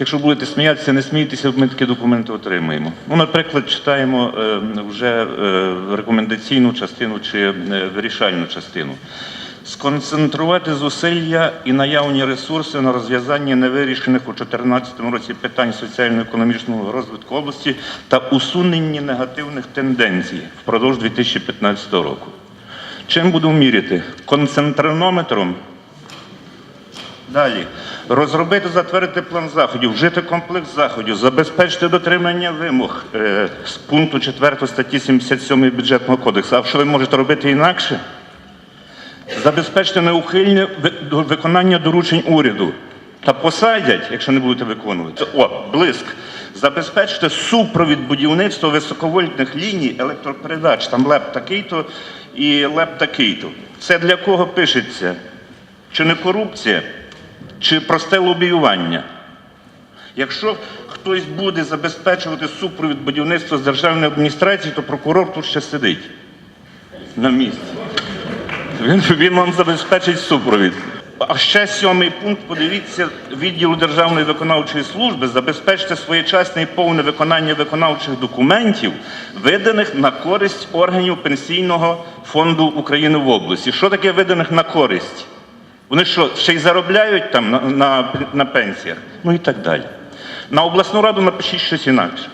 Якщо будете сміятися, не смійтеся, ми такі документи отримаємо. Ну, наприклад, читаємо е, вже е, рекомендаційну частину чи е, вирішальну частину. Сконцентрувати зусилля і наявні ресурси на розв'язанні невирішених у 2014 році питань соціально-економічного розвитку області та усуненні негативних тенденцій впродовж 2015 року. Чим будемо міряти? Концентранометром Далі розробити, затвердити план заходів, вжити комплекс заходів, забезпечити дотримання вимог е, з пункту 4 статті 77 бюджетного кодексу. А що ви можете робити інакше? Забезпечити неухильне виконання доручень уряду. Та посадять, якщо не будете виконувати. О, блиск. Забезпечити супровід будівництва високовольтних ліній електропередач. Там леп такий-то і леп такий-то. Це для кого пишеться? Чи не корупція, чи просте лобіювання? Якщо хтось буде забезпечувати супровід будівництва з державної адміністрації, то прокурор тут ще сидить на місці. Він, він вам забезпечить супровід. А ще сьомий пункт, подивіться, відділу Державної виконавчої служби забезпечити своєчасне і повне виконання виконавчих документів, виданих на користь органів Пенсійного фонду України в області. Що таке виданих на користь? Вони що, ще й заробляють там на, на, на пенсіях? Ну і так далі. На обласну раду напишіть щось інакше.